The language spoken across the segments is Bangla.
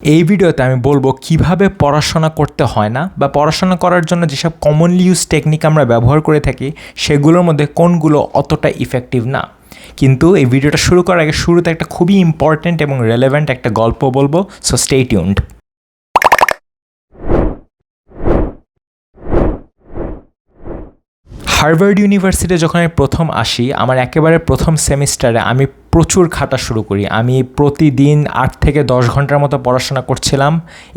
এই ভিডিওতে আমি বলব কীভাবে পড়াশোনা করতে হয় না বা পড়াশোনা করার জন্য যেসব কমনলি ইউজ টেকনিক আমরা ব্যবহার করে থাকি, সেগুলোর মধ্যে কোনগুলো অতটা ইফেক্টিভ না। কিন্তু এই ভিডিওটা শুরু করার আগে শুরুতে একটা খুবই ইম্পর্ট্যান্ট এবং রেলেভেন্ট একটা গল্প বলব so stay tuned Harvard University যখন আমি প্রথম আসি, আমার একেবারে প্রথম সেমিস্টারে আমি প্রচুর খাটা শুরু করি। আমি প্রতিদিন আট থেকে দশ ঘণ্টার মতো পড়াশোনা করছিলাম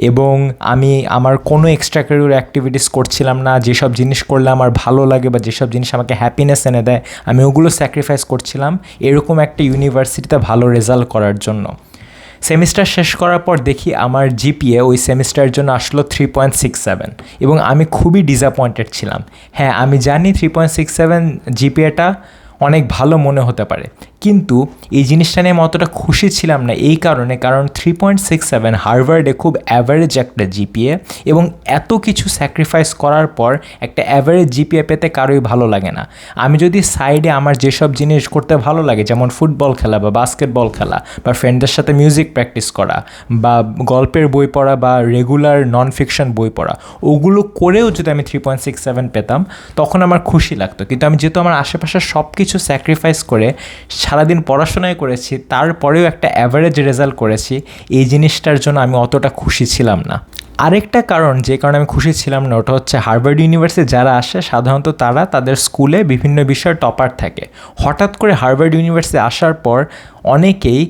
এবং আমি আমার কোনো এক্সট্রা ক্যারিয়ার অ্যাক্টিভিটিস করছিলাম না। যেসব জিনিস করলে আমার ভালো লাগে বা যেসব জিনিস আমাকে হ্যাপিনেস এনে দেয়, আমি ওগুলো স্যাক্রিফাইস করছিলাম এরকম একটা ইউনিভার্সিটিতে ভালো রেজাল্ট করার জন্য। সেমিস্টার শেষ করার পর দেখি আমার জিপিএ ওই সেমিস্টারের জন্য আসলো থ্রি পয়েন্ট সিক্স সেভেন এবং আমি খুবই ডিসঅ্যাপয়েন্টেড ছিলাম। হ্যাঁ আমি জানি থ্রি পয়েন্ট সিক্স সেভেন জিপিএটা অনেক ভালো মনে হতে পারে। কিন্তু এই জিনিসটা নিয়ে আমি অতটা খুশি ছিলাম না এই কারণে, কারণ থ্রি পয়েন্ট সিক্স সেভেন হার্ভার্ডে খুব অ্যাভারেজ একটা জিপিএ এবং এত কিছু স্যাক্রিফাইস করার পর একটা অ্যাভারেজ জিপিএ পেতে কারোই ভালো লাগে না। আমি যদি সাইডে আমার যেসব জিনিস করতে ভালো লাগে, যেমন ফুটবল খেলা বা বাস্কেটবল খেলা বা ফ্রেন্ডদের সাথে মিউজিক প্র্যাকটিস করা বা গল্পের বই পড়া বা রেগুলার নন ফিকশন বই পড়া, ওগুলো করেও যদি আমি থ্রি পয়েন্ট সিক্স সেভেন পেতাম, তখন আমার খুশি লাগতো। কিন্তু আমি যেহেতু আমার আশেপাশে সব কিছু স্যাক্রিফাইস করে সারাদিন পড়াশোনায় করেছি, তারপরেও একটা অ্যাভারেজ রেজাল্ট করেছি, এই জিনিসটার জন্য আমি অতটা খুশি ছিলাম না। আরেকটা কারণ যে কারণে আমি খুশি ছিলাম না, ওটা হচ্ছে হার্ভার্ড ইউনিভার্সিটি যারা আসে, সাধারণত তারা তাদের স্কুলে বিভিন্ন বিষয়ে টপার থাকে। হঠাৎ করে হার্ভার্ড ইউনিভার্সিটি আসার পর অনেকেই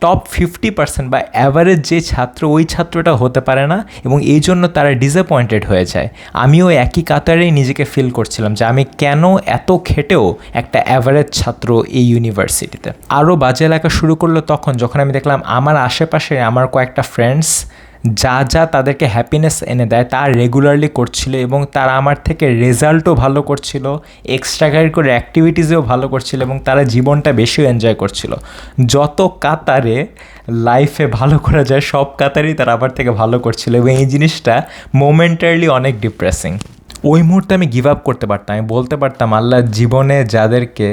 টপ ফিফটি পার্সেন্ট বা অ্যাভারেজ যে ছাত্র, ওই ছাত্রটা হতে পারে না এবং এই জন্য তারা ডিসঅ্যাপয়েন্টেড হয়ে যায়। আমিও একই কাতারেই নিজেকে ফিল করছিলাম যে আমি কেন এত খেটেও একটা অ্যাভারেজ ছাত্র এই ইউনিভার্সিটিতে আরও বাজে এলাকা শুরু করল তখন যখন আমি দেখলাম আমার আশেপাশে আমার কয়েকটা ফ্রেন্ডস যা যা তাদেরকে হ্যাপিনেস এনে দেয়, তা রেগুলারলি করছিল এবং তারা আমার থেকে রেজাল্টও ভালো করছিল এক্সট্রা করে অ্যাক্টিভিটিসেও ভালো করছিল এবং তারা জীবনটা বেশিও এনজয় করছিল। যত কাতারে লাইফে ভালো করা যায়, সব কাতারেই তারা আমার থেকে ভালো করছিল এবং এই জিনিসটা মোমেন্টারলি অনেক ডিপ্রেসিং ওই মুহূর্তে আমি গিভ আপ করতে পারতাম, আমি বলতে পারতাম, আল্লাহ জীবনে যাদেরকে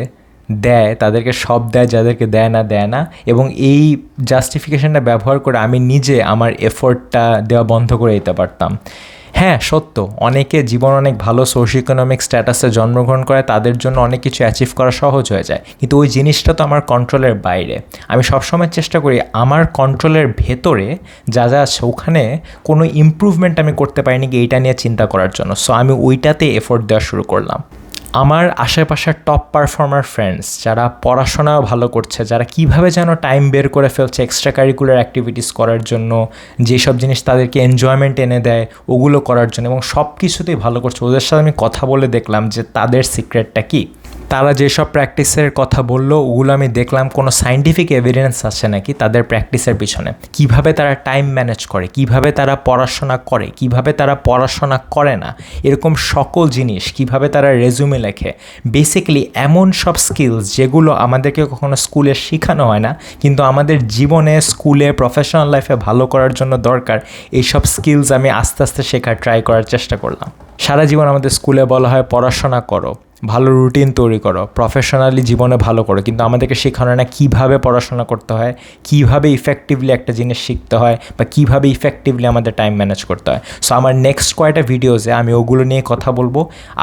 দেয়, তাদেরকে সব দেয়, যাদেরকে দেয় না দেয় না। এবং এই জাস্টিফিকেশানটা ব্যবহার করে আমি নিজে আমার এফোর্টটা দেওয়া বন্ধ করে দিতে পারতাম। হ্যাঁ সত্য, অনেকে জীবন অনেক ভালো সোশ্য ইকোনমিক স্ট্যাটাসে জন্মগ্রহণ করে, তাদের জন্য অনেক কিছু অ্যাচিভ করা সহজ হয়ে যায়। কিন্তু ওই জিনিসটা তো আমার কন্ট্রোলের বাইরে। আমি সবসময় চেষ্টা করি আমার কন্ট্রোলের ভেতরে যা যা আছে, ওখানে কোনো ইম্প্রুভমেন্ট আমি করতে পারিনি কি এইটা নিয়ে চিন্তা করার জন্য। সো আমি ওইটাতে এফোর্ট দেওয়া শুরু করলাম। আমার আশেপাশের টপ পারফর্মার ফ্রেন্ডস যারা পড়াশোনাও ভালো করছে, যারা কীভাবে যেন টাইম বের করে ফেলছে এক্সট্রা কারিকুলার অ্যাক্টিভিটিস করার জন্য, যেসব জিনিস তাদেরকে এনজয়মেন্ট এনে দেয়, ওগুলো করার জন্য এবং সব কিছুতেই ভালো করছে। ওদের সাথে আমি কথা বলে দেখলাম যে তাদের সিক্রেটটা কী? তারা যেসব প্র্যাকটিসের কথা বলল, ওগুলো আমি দেখলাম কোনো সাইন্টিফিক এভিডেন্স আছে নাকি তাদের প্র্যাকটিসের পিছনে। কীভাবে তারা টাইম ম্যানেজ করে, কীভাবে তারা পড়াশোনা করে, কীভাবে তারা পড়াশোনা করে না, এরকম সকল জিনিস, কীভাবে তারা রেজুমে লেখে। বেসিক্যালি এমন সব স্কিলস যেগুলো আমাদেরকে কখনো স্কুলে শেখানো হয় না, কিন্তু আমাদের জীবনে স্কুলে প্রফেশনাল লাইফে ভালো করার জন্য দরকার। এইসব স্কিলস আমি আস্তে আস্তে শেখার ট্রাই করার চেষ্টা করলাম। সারা জীবন আমাদের স্কুলে বলা হয় পড়াশোনা করো, ভালো রুটিন তৈরি করো প্রফেশনালি জীবনে ভালো করো। কিন্তু আমাদেরকে শেখানো না কীভাবে পড়াশোনা করতে হয়, কীভাবে ইফেক্টিভলি একটা জিনিস শিখতে হয় বা কীভাবে ইফেক্টিভলি আমাদের টাইম ম্যানেজ করতে হয়। সো আমার নেক্সট কয়টা ভিডিওসে আমি ওগুলো নিয়ে কথা বলব।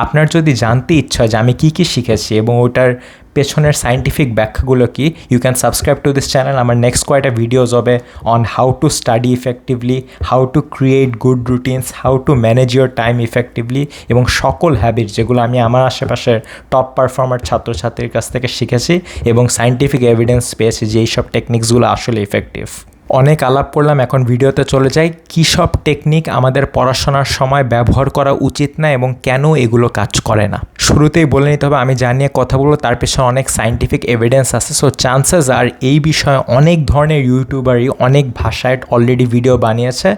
আপনার যদি জানতে ইচ্ছা হয় যে আমি কী কী শিখেছি এবং ওটার পেছনের সাইন্টিফিক ব্যাখ্যাগুলো কি? You can subscribe to this channel আমার নেক্সট কয়েকটা ভিডিওস হবে on how to study effectively how to create good routines how to manage your time effectively এবং সকল হ্যাবিট যেগুলো আমি আমার আশেপাশের টপ পারফর্মার ছাত্রছাত্রীর কাছ থেকে শিখেছি এবং সাইন্টিফিক এভিডেন্স পেয়েছি যে এইসব টেকনিক্সগুলো আসলে ইফেক্টিভ অনেক আলাপ করলাম, এখন ভিডিওতে চলে যাই। কী সব টেকনিক আমাদের পড়াশোনার সময় ব্যবহার করা উচিত না এবং কেন এগুলো কাজ করে না? শুরুতেই বলে নিতে হবে, আমি জানিয়ে কথা বলব, তার পেছনে অনেক সাইন্টিফিক এভিডেন্স আছে। সো চান্সেস আর এই বিষয়ে অনেক ধরনের ইউটিউবারই অনেক ভাষায় অলরেডি ভিডিও বানিয়েছে।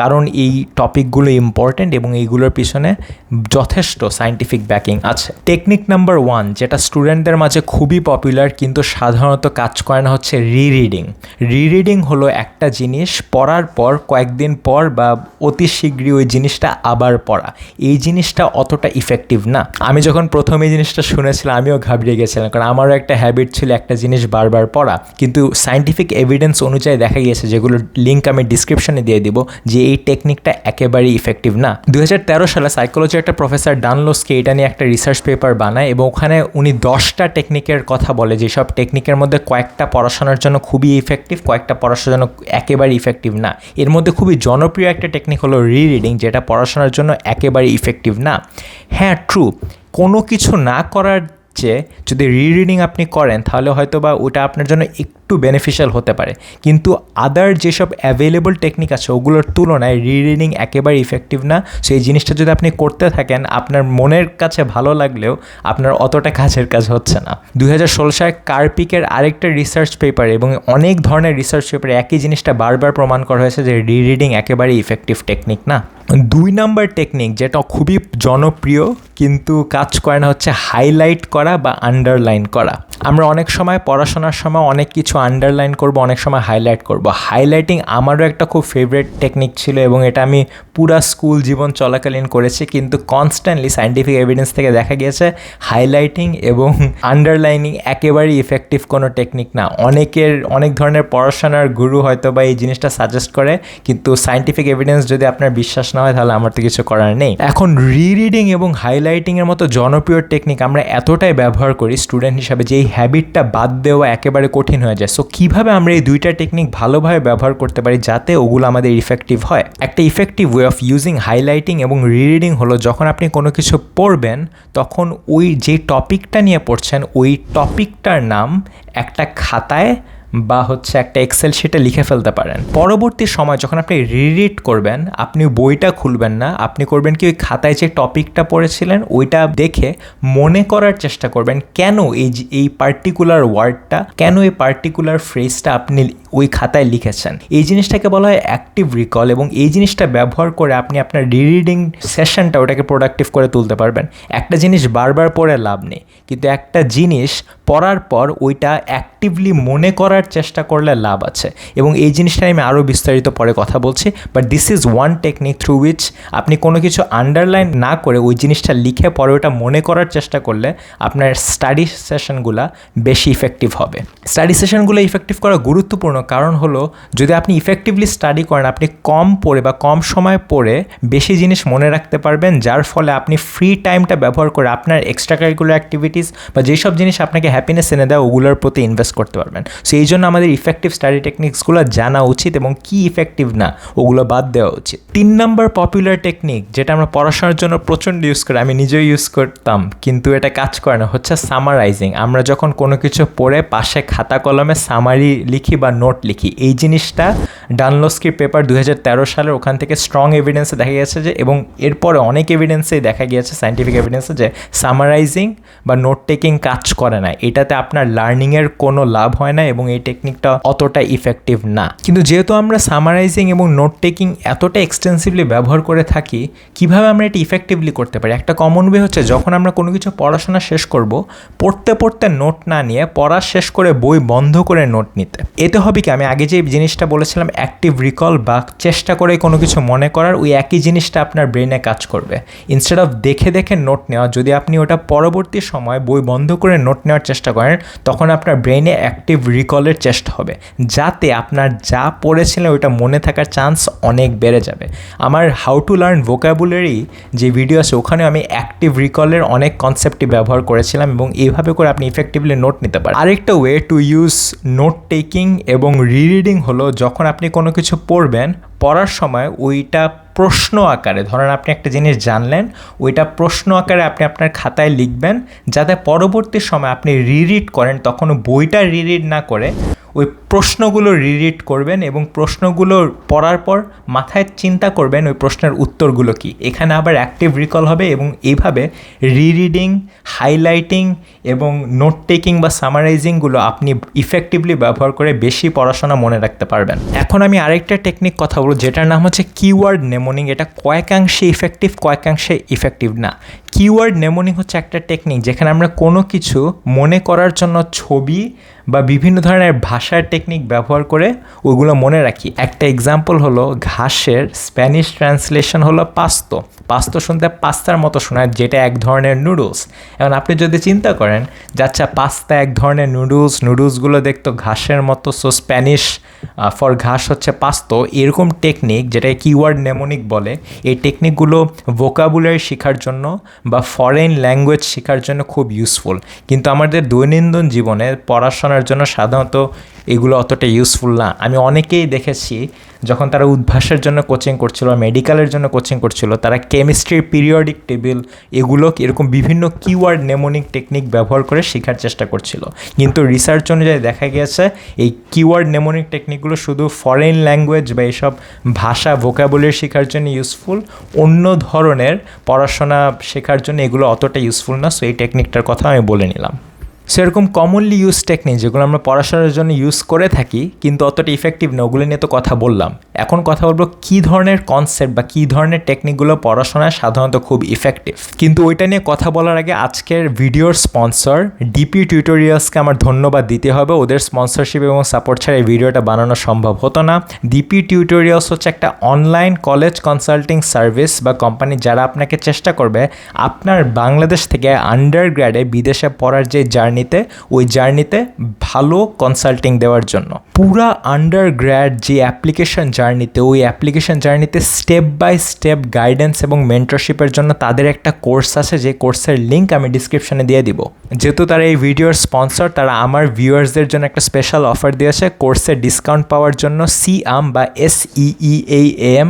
কারণ এই টপিকগুলো ইম্পর্ট্যান্ট এবং এইগুলোর পিছনে যথেষ্ট সায়েন্টিফিক ব্যাকিং আছে। টেকনিক নাম্বার ওয়ান যেটা স্টুডেন্টদের মাঝে খুবই পপুলার কিন্তু সাধারণত কাজ করে না, হচ্ছে রিরিডিং রিরিডিং হলো একটা জিনিস পড়ার পর, কয়েকদিন পর বা অতি শীঘ্রই ওই জিনিসটা আবার পড়া। এই জিনিসটা অতটা ইফেক্টিভ না। আমি যখন প্রথম এই জিনিসটা শুনেছিলাম, আমিও ঘাবড়িয়ে গেছিলাম, কারণ আমারও একটা হ্যাবিট ছিল একটা জিনিস বারবার পড়া। কিন্তু সায়েন্টিফিক এভিডেন্স অনুযায়ী দেখা গিয়েছে যেগুলো লিঙ্ক আমি ডিসক্রিপশনে দিয়ে দিব, যে এই টেকনিকটা একেবারেই ইফেক্টিভ না। দু হাজার তেরো সালে সাইকোলজি একটা প্রফেসর ডানলোসকে এটা নিয়ে একটা রিসার্চ পেপার বানায় এবং ওখানে উনি দশটা টেকনিকের কথা বলে, যেসব টেকনিকের মধ্যে কয়েকটা পড়াশোনার জন্য খুবই ইফেক্টিভ কয়েকটা পড়াশোনার জন্য একেবারে ইফেক্টিভ না। এর মধ্যে খুবই জনপ্রিয় একটা টেকনিক হলো রি রিডিং যেটা পড়াশোনার জন্য একেবারে ইফেক্টিভ না। হ্যাঁ ট্রু কোনো কিছু না করার চেয়ে যদি রিডিং আপনি করেন, তাহলে হয়তো বা ওটা আপনার জন্য একটু বেনিফিশিয়াল হতে পারে। কিন্তু আদার যেসব অ্যাভেলেবল টেকনিক আছে, ওগুলোর তুলনায় রিডিং একেবারে ইফেক্টিভ না। সেই জিনিসটা যদি আপনি করতে থাকেন, আপনার মনের কাছে ভালো লাগলেও আপনার অতটা কাজের কাজ হচ্ছে না। দুই হাজার ষোলো সালে কার্পিকের আরেকটা রিসার্চ পেপার এবং অনেক ধরনের রিসার্চ পেপারে একই জিনিসটা বারবার প্রমাণ করা হয়েছে যে রিডিং একেবারে ইফেক্টিভ টেকনিক না। দুই নাম্বার টেকনিক যেটা খুবই জনপ্রিয়, কিন্তু কাজ করে না, হচ্ছে হাইলাইট করা বা আন্ডারলাইন করা। আমরা অনেক সময় পড়াশোনার সময় অনেক কিছু আন্ডারলাইন করব, অনেক সময় হাইলাইট করব। হাইলাইটিং আমারও একটা খুব ফেভারেট টেকনিক ছিল এবং এটা আমি পুরা স্কুল জীবন চলাকালীন করেছি, কিন্তু কনস্ট্যান্টলি সায়েন্টিফিক এভিডেন্স থেকে দেখা গিয়েছে হাইলাইটিং এবং আন্ডারলাইনিং একেবারেই ইফেক্টিভ কোনো টেকনিক না। অনেকের, অনেক ধরনের পড়াশোনার গুরু হয়তো বা এই জিনিসটা সাজেস্ট করে, কিন্তু সায়েন্টিফিক এভিডেন্স যদি আপনার বিশ্বাস না হয়, তাহলে আমার তো কিছু করার নেই। এখন রিরিডিং এবং হাইলাইটিংয়ের মতো জনপ্রিয় টেকনিক আমরা এতটাই ব্যবহার করি স্টুডেন্ট হিসাবে যে এই হ্যাবিটটা বাদ দেওয়া একেবারে কঠিন হয়ে যায়। সো কীভাবে আমরা এই দুইটা টেকনিক ভালোভাবে ব্যবহার করতে পারি যাতে ওগুলো আমাদের ইফেক্টিভ হয়? একটা effective way of using highlighting এবং রিডিং হলো যখন আপনি কোনো কিছু পড়বেন, তখন ওই যে টপিকটা নিয়ে পড়ছেন, ওই টপিকটার নাম একটা খাতায় বা হচ্ছে একটা এক্সেল শিটে লিখে ফেলতে পারেন। পরবর্তী সময় যখন আপনি রিরিড করবেন, আপনি বইটা খুলবেন না, আপনি করবেন কি ওই খাতায় যে টপিকটা পড়েছিলেন, ওইটা দেখে মনে করার চেষ্টা করবেন কেন এই এই পার্টিকুলার ওয়ার্ডটা কেন এই পার্টিকুলার ফ্রেজটা আপনি ওই খাতায় লিখেছেন। এই জিনিসটাকে বলা হয় অ্যাক্টিভ রিকল এবং এই জিনিসটা ব্যবহার করে আপনি আপনার রিরিডিং সেশনটা ওটাকে প্রোডাক্টিভ করে তুলতে পারবেন। একটা জিনিস বারবার পড়ে লাভ নেই, কিন্তু একটা জিনিস পড়ার পর ওইটা অ্যাক্টিভলি মনে করার চেষ্টা করলে লাভ আছে। এবং এই জিনিসটা আমি আরও বিস্তারিত পরে কথা বলছি but this is one technique through which আপনি কোনো কিছু আন্ডারলাইন না করে ওই জিনিসটা লিখে পরে ওটা মনে করার চেষ্টা করলে আপনার স্টাডি সেশনগুলো বেশি ইফেক্টিভ হবে। স্টাডি সেশনগুলো ইফেক্টিভ করা গুরুত্বপূর্ণ কারণ হলো, যদি আপনি ইফেক্টিভলি স্টাডি করেন, আপনি কম পড়ে বা কম সময় পড়ে বেশি জিনিস মনে রাখতে পারবেন, যার ফলে আপনি ফ্রি টাইমটা ব্যবহার করে আপনার এক্সট্রা কারিকুলার অ্যাক্টিভিটিস বা যেসব জিনিস আপনাকে হ্যাপিনেস এনে দেয়, ওগুলোর প্রতি ইনভেস্ট করতে পারবেন। সো এই জন্য আমাদের ইফেক্টিভ স্টাডি টেকনিক্সগুলো জানা উচিত এবং কি ইফেক্টিভ না, ওগুলো বাদ দেওয়া উচিত। তিন নম্বর পপুলার টেকনিক যেটা আমরা পড়াশোনার জন্য প্রচণ্ড ইউজ করি, আমি নিজেও ইউজ করতাম, কিন্তু এটা কাজ করে না, হচ্ছে সামারাইজিং আমরা যখন কোনো কিছু পড়ে, পাশে খাতা কলমে সামারি লিখি বা নোট লিখি। এই জিনিসটা ডানলস্কির পেপার দু সালের ওখান থেকে স্ট্রং এভিডেন্সে দেখা গেছে যে, এবং এরপরে অনেক এভিডেন্সেই দেখা গিয়েছে সাইন্টিফিক এভিডেন্সে যে সামারাইজিং বা নোট টেকিং কাজ করে না। এটাতে আপনার লার্নিংয়ের কোনো লাভ হয় না এবং এই টেকনিকটা অতটা ইফেক্টিভ না। কিন্তু যেহেতু আমরা সামারাইজিং এবং নোট টেকিং এতটা এক্সটেন্সিভলি ব্যবহার করে থাকি, কীভাবে আমরা এটি ইফেক্টিভলি করতে পারি? একটা কমন ওয়ে হচ্ছে যখন আমরা কোনো কিছু পড়াশোনা শেষ করব, পড়তে পড়তে নোট না নিয়ে, পড়া শেষ করে বই বন্ধ করে নোট নিতে। এতে হবে কি আমি আগে যে জিনিসটা বলেছিলাম অ্যাক্টিভ রিকল বা চেষ্টা করে কোনো কিছু মনে করার, ওই একই জিনিসটা আপনার ব্রেনে কাজ করবে। ইনস্টেড অফ দেখে দেখে নোট নেওয়া, যদি আপনি ওটা পরবর্তী সময় বই বন্ধ করে নোট নেওয়ার চেষ্টা করেন, তখন আপনার ব্রেনে অ্যাক্টিভ রিকলের চেষ্টা হবে। যাতে আপনার যা পড়েছিলেন, ওইটা মনে থাকার চান্স অনেক বেড়ে যাবে। আমার হাউ টু লার্ন ভোকাবুলারি যে ভিডিও আছে, ওখানে আমি অ্যাক্টিভ রিকলের অনেক কনসেপ্টই ব্যবহার করেছিলাম এবং এইভাবে করে আপনি ইফেক্টিভলি নোট নিতে পারেন। আরেকটা way to use note taking এবং রিরিডিং হলো যখন আপনি কোনো কিছু পড়বেন, পড়ার সময় ওইটা প্রশ্ন আকারে, ধরেন আপনি একটা জিনিস জানলেন, ওইটা প্রশ্ন আকারে আপনি আপনার খাতায় লিখবেন, যাতে পরবর্তী সময় আপনি রিরিড করেন, তখন বইটা রিরিড না করে ওই প্রশ্নগুলো রিরিড করবেন এবং প্রশ্নগুলো পড়ার পর মাথায় চিন্তা করবেন ওই প্রশ্নের উত্তরগুলো কি। এখানে আবার অ্যাক্টিভ রিকল হবে এবং এইভাবে রিরিডিং হাইলাইটিং এবং নোট টেকিং বা সামারাইজিংগুলো আপনি ইফেক্টিভলি ব্যবহার করে বেশি পড়াশোনা মনে রাখতে পারবেন। এখন আমি আরেকটা টেকনিক কথা বলব, যেটার নাম হচ্ছে কিওয়ার্ড নেমোনিং এটা কয়েকাংশে ইফেক্টিভ কয়েকাংশে ইফেক্টিভ না। কিওয়ার্ড নেমোনিং হচ্ছে একটা টেকনিক যেখানে আমরা কোনো কিছু মনে করার জন্য ছবি বা বিভিন্ন ধরনের ভাষার টেকনিক ব্যবহার করে ওইগুলো মনে রাখি। একটা এক্সাম্পল হলো ঘাসের স্প্যানিশ ট্রান্সলেশন হলো পাস্তো পাস্তো শুনতে পাস্তার মতো শোনায় যেটা এক ধরনের নুডলস এখন আপনি যদি চিন্তা করেন যে আচ্ছা পাস্তা এক ধরনের নুডলস নুডলসগুলো দেখতো ঘাসের মতো সো স্প্যানিশ ফর ঘাস হচ্ছে পাস্তো এরকম টেকনিক যেটা কিওয়ার্ড নেমোনিক বলে, এই টেকনিকগুলো ভোকাবুলারি শেখার জন্য বা ফরেন ল্যাঙ্গুয়েজ শেখার জন্য খুব ইউজফুল কিন্তু আমাদের দৈনন্দিন জীবনে পড়াশোনার জন্য সাধারণত এগুলো অতটা ইউজফুল না। আমি অনেকেই দেখেছি যখন তারা উদ্ভাসের জন্য কোচিং করছিল বা মেডিকেলের জন্য কোচিং করছিল, তারা কেমিস্ট্রির পিরিয়ডিক টেবিল এগুলো এরকম বিভিন্ন কিওয়ার্ড নেমোনিক টেকনিক ব্যবহার করে শেখার চেষ্টা করছিল। কিন্তু রিসার্চ অনুযায়ী দেখা গিয়েছে, এই কিওয়ার্ড নেমোনিক টেকনিকগুলো শুধু ফরেন ল্যাঙ্গুয়েজ বা এইসব ভাষা ভোকাবুলারি শেখার জন্য ইউজফুল অন্য ধরনের পড়াশোনা শেখার জন্য এগুলো অতটা ইউজফুল না। সো এই টেকনিকটার কথা আমি বলে নিলাম। সেরকম কমনলি ইউজ টেকনিক যেগুলো আমরা পড়াশোনার জন্য ইউজ করে থাকি, কিন্তু অতটা ইফেক্টিভ না, ওগুলো নিয়ে তো কথা বললাম। এখন কথা বলব কী ধরনের কনসেপ্ট বা কী ধরনের টেকনিকগুলো পড়াশোনায় সাধারণত খুব ইফেক্টিভ কিন্তু ওইটা নিয়ে কথা বলার আগে আজকের ভিডিওর স্পন্সর ডিপি টিউটোরিয়ালসকে আমার ধন্যবাদ দিতে হবে। ওদের স্পন্সরশিপ এবং সাপোর্ট ছাড়া এই ভিডিওটা বানানো সম্ভব হতো না। ডিপি টিউটোরিয়ালস হচ্ছে একটা অনলাইন কলেজ কনসাল্টিং সার্ভিস বা কোম্পানি যারা আপনাকে চেষ্টা করবে, আপনার বাংলাদেশ থেকে আন্ডার গ্র্যাডে বিদেশে পড়ার যে জার্নি জার্নিতে ওই জার্নিতে ভালো কনসাল্টিং দেওয়ার জন্য। পুরা আন্ডার গ্র্যাড যে অ্যাপ্লিকেশন জার্নিতে ওই অ্যাপ্লিকেশন জার্নিতে স্টেপ বাই স্টেপ গাইডেন্স এবং মেন্টরশিপের জন্য তাদের একটা কোর্স আছে, যে কোর্সের লিঙ্ক আমি ডিসক্রিপশনে দিয়ে দিব। যেহেতু তারা এই ভিডিওর স্পন্সর তারা আমার ভিউয়ার্সদের জন্য একটা স্পেশাল অফার দিয়েছে কোর্সের ডিসকাউন্ট পাওয়ার জন্য সি আম বা এস ইই এম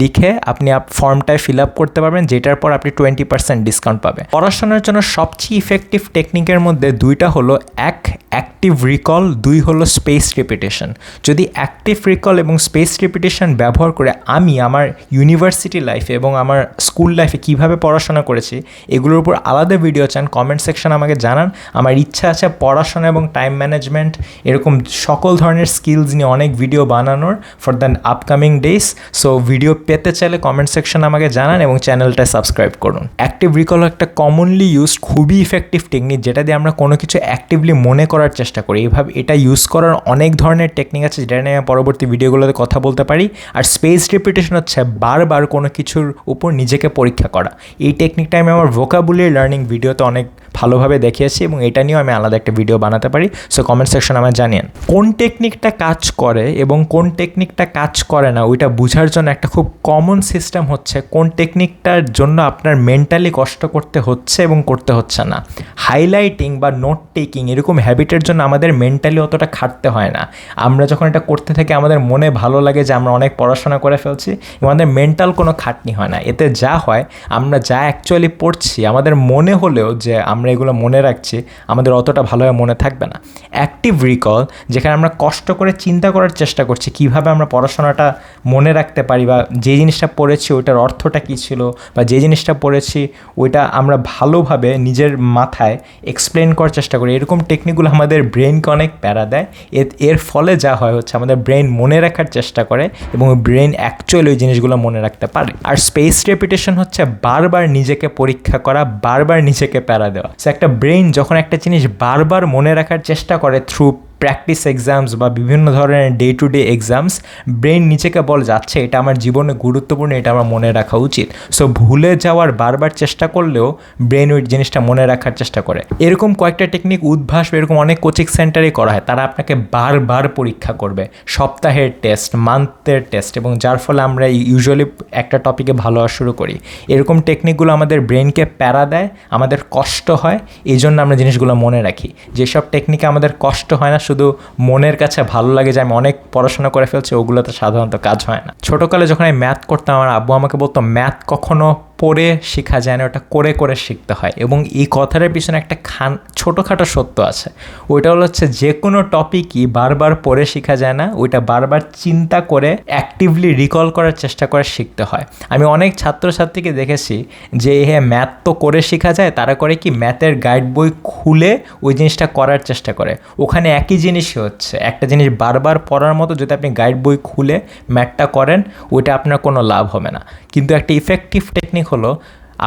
লিখে আপনি আপ ফর্মটায় ফিল আপ করতে পারবেন, যেটার পর আপনি টোয়েন্টি পার্সেন্ট ডিসকাউন্ট পাবেন। পড়াশোনার জন্য সবচেয়ে ইফেক্টিভ টেকনিকের মধ্যে দুইটা হলো এক অ্যাক্টিভ রিকল দুই হলো স্পেস রিপিটেশন যদি অ্যাক্টিভ রিকল এবং স্পেস রিপিটেশন ব্যবহার করে আমি আমার ইউনিভার্সিটি লাইফে এবং আমার স্কুল লাইফে কীভাবে পড়াশোনা করেছি, এগুলোর উপর আলাদা ভিডিও চান কমেন্ট সেকশন আমাকে জানান। আমার ইচ্ছা আছে পড়াশোনা এবং টাইম ম্যানেজমেন্ট এরকম সকল ধরনের স্কিলস নিয়ে অনেক ভিডিও বানানোর for than upcoming days so video পেতে চাইলে কমেন্ট সেকশন আমাকে জানান এবং চ্যানেলটা সাবস্ক্রাইব করুন। অ্যাক্টিভ রিকল একটা কমনলি ইউজ খুবই ইফেক্টিভ টেকনিক যেটা দিয়ে আমরা কোনো কিছু অ্যাক্টিভলি মনে করার চেষ্টা করি। এইভাবে এটা ইউজ করার অনেক ধরনের টেকনিক আছে যেটা নিয়ে আমি পরবর্তী ভিডিওগুলোতে কথা বলতে পারি। আর স্পেস রিপিটেশন হচ্ছে বারবার কোনো কিছুর উপর নিজেকে পরীক্ষা করা। এই টেকনিকটা আমি আমার ভোকাবুলারি লার্নিং ভিডিওতে অনেক ভালোভাবে দেখিয়েছি এবং এটা নিয়েও আমি আলাদা একটা ভিডিও বানাতে পারি। সো কমেন্ট সেকশন আমার জানিয়েন। কোন টেকনিকটা কাজ করে এবং কোন টেকনিকটা কাজ করে না, ওইটা বোঝার জন্য একটা খুব কমন সিস্টেম হচ্ছে কোন টেকনিকটার জন্য আপনার মেন্টালি কষ্ট করতে হচ্ছে এবং করতে হচ্ছে না। হাইলাইটিং বা নোট টেকিং এরকম হ্যাবিটের জন্য আমাদের মেন্টালি অতটা খাটতে হয় না। আমরা যখন এটা করতে থাকি, আমাদের মনে ভালো লাগে যে আমরা অনেক পড়াশোনা করে ফেলছি এবং আমাদের মেন্টাল কোনো খাটনি হয় না। এতে যা হয়, আমরা যা অ্যাকচুয়ালি পড়ছি, আমাদের মনে হলেও যে আমরা এগুলো মনে রাখছি, আমাদের অতটা ভালোভাবে মনে থাকবে না। অ্যাক্টিভ রিকল যেখানে আমরা কষ্ট করে চিন্তা করার চেষ্টা করছি, কীভাবে আমরা পড়াশোনাটা মনে রাখতে পারি বা যে জিনিসটা পড়েছি ওইটার অর্থটা কী ছিল বা যে জিনিসটা পড়েছি ওইটা আমরা ভালোভাবে নিজের মাথায় এক্সপ্লেন করার চেষ্টা করি। এরকম টেকনিকগুলো আমাদের ব্রেনকে অনেক প্যারা দেয়। এর ফলে যা হয় হচ্ছে আমাদের ব্রেন মনে রাখার চেষ্টা করে এবং ব্রেন অ্যাকচুয়ালি ওই জিনিসগুলো মনে রাখতে পারে। আর স্পেস রেপিটেশন হচ্ছে বারবার নিজেকে পরীক্ষা করা, বারবার নিজেকে প্যারা দেওয়া। সো একটা ব্রেইন যখন একটা জিনিস বারবার মনে রাখার চেষ্টা করে থ্রু প্র্যাকটিস এক্সামস বা বিভিন্ন ধরনের day to day exams brain নিচেকে বল যাচ্ছে, এটা আমার জীবনে গুরুত্বপূর্ণ, এটা আমার মনে রাখা উচিত। সো ভুলে যাওয়ার বারবার চেষ্টা করলেও ব্রেন ওই জিনিসটা মনে রাখার চেষ্টা করে। এরকম কয়েকটা টেকনিক উদ্ভাস, এরকম অনেক কোচিং সেন্টারেই করা হয়, তারা আপনাকে বারবার পরীক্ষা করবে। সপ্তাহের টেস্ট মান্থের টেস্ট এবং যার ফলে আমরা ইউজুয়ালি একটা টপিকে ভালো হওয়া শুরু করি। এরকম টেকনিকগুলো আমাদের ব্রেনকে প্যারা দেয়, আমাদের কষ্ট হয় এই জন্য আমরা জিনিসগুলো মনে রাখি। যেসব টেকনিকে আমাদের কষ্ট হয় না শুধু মনের কাছে ভালো লাগে যে আমি অনেক পড়াশোনা করে ফেলছি, ওগুলোতে সাধারণত কাজ হয় না। ছোটোকালে যখন আমি ম্যাথ করতাম, আমার আব্বু আমাকে বলতো ম্যাথ কখনো পড়ে শেখা যায় না, ওটা করে করে শিখতে হয়। এবং এই কথাটার পিছনে একটা খান, ছোটোখাটো সত্য আছে। ওইটা হলো হচ্ছে যে কোনো টপিকই বারবার পড়ে শেখা যায় না, ওইটা বারবার চিন্তা করে অ্যাক্টিভলি রিকল করার চেষ্টা করে শিখতে হয়। আমি অনেক ছাত্রছাত্রীকে দেখেছি যে হ্যাঁ ম্যাথ তো করে শেখা যায়, তারা করে কি ম্যাথের গাইড বই খুলে ওই জিনিসটা করার চেষ্টা করে। ওখানে একই জিনিসই হচ্ছে। একটা জিনিস বারবার পড়ার মতো যদি আপনি গাইড বই খুলে ম্যাথটা করেন, ওইটা আপনার কোনো লাভ হবে না। কিন্তু একটা ইফেক্টিভ টেকনিক হলো,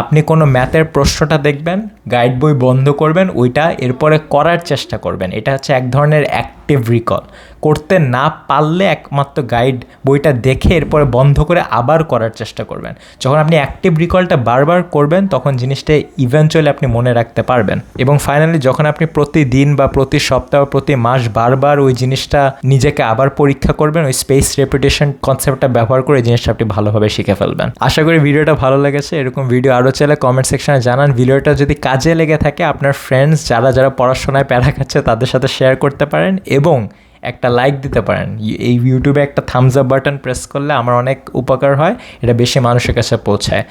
আপনি কোনো ম্যাথের প্রশ্নটা দেখবেন গাইড বই বন্ধ করবেন, ওইটা এরপরে করার চেষ্টা করবেন। এটা হচ্ছে এক ধরনের অ্যাক্টিভ রিকল করতে না পারলে একমাত্র গাইড বইটা দেখে এরপরে বন্ধ করে আবার করার চেষ্টা করবেন। যখন আপনি অ্যাক্টিভ রিকলটা বারবার করবেন, তখন জিনিসটা ইভেনচুয়ালি আপনি মনে রাখতে পারবেন। এবং ফাইনালি যখন আপনি প্রতিদিন বা প্রতি সপ্তাহ, প্রতি মাস বারবার ওই জিনিসটা নিজেকে আবার পরীক্ষা করবেন, ওই স্পেস রেপুটেশন কনসেপ্টটা ব্যবহার করে জিনিসটা আপনি ভালোভাবে শিখে ফেলবেন। আশা করি ভিডিওটা ভালো লেগেছে। এরকম ভিডিও আরও চাইলে কমেন্ট সেকশনে জানান। ভিডিওটা যদি কাজে লেগে থাকে, আপনার ফ্রেন্ডস যারা যারা পড়াশোনায় প্যারা খাচ্ছে, তাদের সাথে শেয়ার করতে পারেন। এবং একটা লাইক দিতে পারেন। এই ইউটিউবে একটা থামস আপ বাটন প্রেস করলে আমার অনেক উপকার হয়, এটা বেশি মানুষের কাছে পৌঁছায়।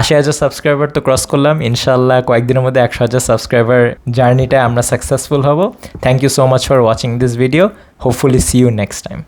আশি হাজার সাবস্ক্রাইবার তো ক্রস করলাম ইনশাল্লাহ কয়েকদিনের মধ্যে একশো হাজার সাবস্ক্রাইবার জার্নিটায় আমরা সাকসেসফুল হব। Thank you so much for watching this video hopefully see you next time